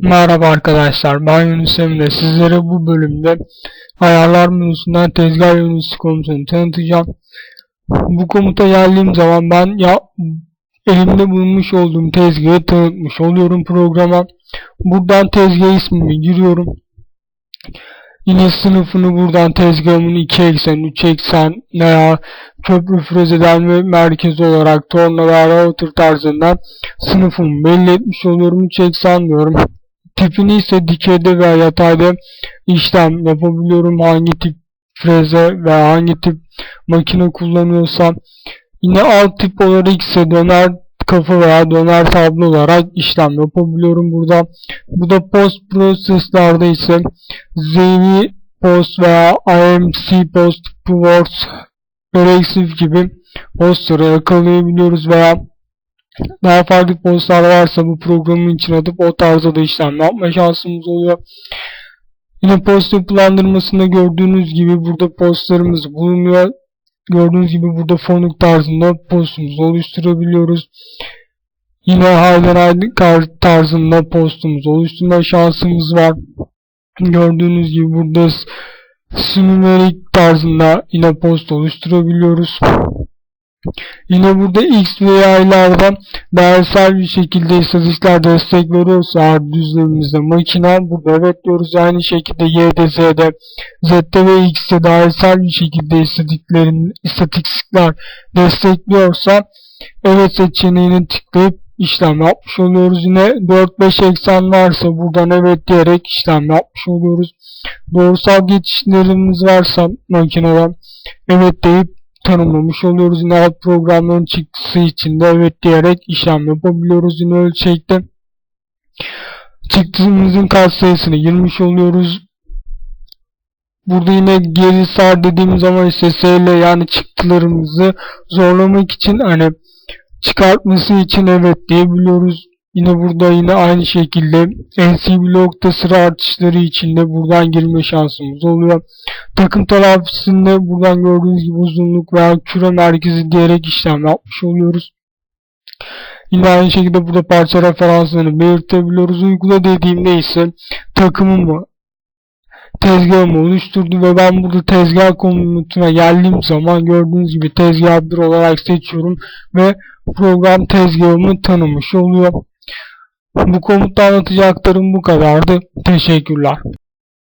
Merhaba arkadaşlar, ben Yunus Emre. Sizlere bu bölümde ayarlar menüsünden tezgah yöneticisi komutunu tanıtacağım. Bu komuta geldiğim zaman ben ya elimde bulunmuş olduğum tezgahı tanıtmış oluyorum programa. Buradan tezgah ismimi giriyorum. Yine sınıfını buradan tezgahımın 2 eksen, 3 eksen veya köprü frezeden ve merkez olarak torna veya router tarzından sınıfımı belli etmiş oluyorum. 3 eksen diyorum. Tipini ise dikeyde veya yatayda işlem yapabiliyorum. Hangi tip freze veya hangi tip makine kullanıyorsam. Yine alt tip olarak ise döner kafa veya döner tablo olarak işlem yapabiliyorum burada. Bu da post proseslerde ise ZV post veya IMC post pivot Reactive gibi postları yakalayabiliyoruz veya daha farklı postlar varsa bu programın içine atıp o tarzda da işlem yapma şansımız oluyor. Yine post yapılandırmasında gördüğünüz gibi burada postlarımız bulunuyor. Gördüğünüz gibi burada fonuk tarzında postumuzu oluşturabiliyoruz. Yine highlight tarzında postumuzu oluşturma şansımız var. Gördüğünüz gibi burada sinumerik tarzında yine post oluşturabiliyoruz. Yine burada X ve Y'lardan değersel bir şekilde istatistikler destek veriyorsa hard düzlemimizde makine burada evet diyoruz. Aynı şekilde Y'de Z'de Z'de ve X'de değersel bir şekilde istatistiklerin istatistikler destekliyorsa evet seçeneğini tıklayıp işlem yapmış oluyoruz. Yine 4-5 eksen varsa buradan evet diyerek işlem yapmış oluyoruz. Doğrusal geçişlerimiz varsa makineden evet deyip tanımlamış oluyoruz. Yine alt programların çıktısı içinde evet diyerek işlem yapabiliyoruz. Yine ölçekte çıktımızın katsayısını girmiş oluyoruz. Burada yine geri sar dediğim zaman ise S yani çıktılarımızı zorlamak için hani çıkartması için evet diyebiliyoruz. Yine burada yine aynı şekilde NC blokta sıra artışları için de buradan girme şansımız oluyor. Takım telafisinde buradan gördüğünüz gibi uzunluk veya küre merkezi diyerek işlem yapmış oluyoruz. Yine aynı şekilde burada parça referanslarını belirtebiliyoruz. Uygula dediğimde ise takımımı tezgahımı oluşturdu ve ben burada tezgah komutuna geldiğim zaman gördüğünüz gibi tezgah 1 olarak seçiyorum ve program tezgahımı tanımış oluyor. Bu komutta anlatacaklarım bu kadardı. Teşekkürler.